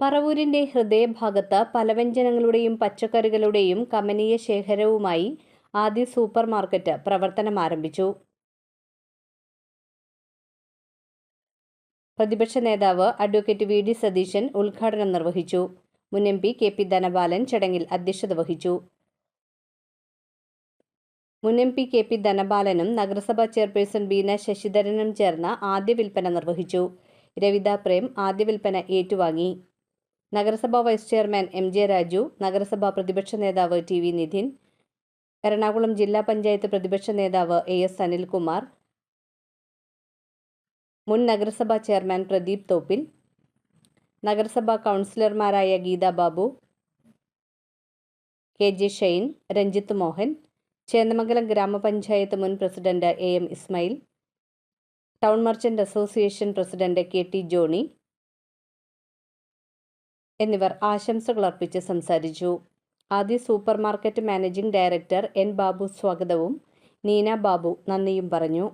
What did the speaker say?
പറവൂരിന്റെ ഹൃദയഭാഗത്ത് പലവ്യഞ്ജനങ്ങളുടെയും പച്ചക്കറികളുടെയും കമനീയ ശേഖരവുമായി ആദ്യ super market പ്രവർത്തനം ആരംഭിച്ചു പ്രതിപക്ഷ നേതാവ് അഡ്വക്കേറ്റ് വി ഡി സതീശൻ ഉദ്ഘാടനം നിർവഹിച്ചു. മുൻ M P K P Dhanabalan ചടങ്ങിൽ അധ്യക്ഷത വഹിച്ചു. മുൻ എം പി കെ പി ധനബാലനും നഗരസഭാ ചെയർപേഴ്സൺ ബീന ശശിധരനും ചേർന്ന് ആദ്യ വിൽപ്പന നിർവഹിച്ചു. രവിത പ്രേം ആദ്യ വിൽപ്പന ഏറ്റുവാങ്ങി. നഗരസഭാ vice chairman M J Raju നഗരസഭാ പ്രതിപക്ഷ നേതാവ് ടി വി നിധിൻ എറണാകുളം ജില്ലാ പഞ്ചായത്ത് പ്രതിപക്ഷ നേതാവ് എ എസ് അനിൽകുമാർ മുൻ നഗരസഭാ ചെയർമാൻ പ്രദീപ് തോപ്പിൽ നഗരസഭാ കൗൺസിലർമാരായ ഗീതാ ബാബു കെ ജെ ഷെയ്ൻ രഞ്ജിത്ത് മോഹൻ ചേന്ദമംഗലം ഗ്രാമപഞ്ചായത്ത് മുൻ president A M Ismail town merchant association president K T Johny എന്നിവർ ആശംസകൾ അർപ്പിച്ച് സംസാരിച്ചു. ആദ്യ super market managing director N Babu സ്വാഗതവും നീന ബാബു നന്ദിയും പറഞ്ഞു.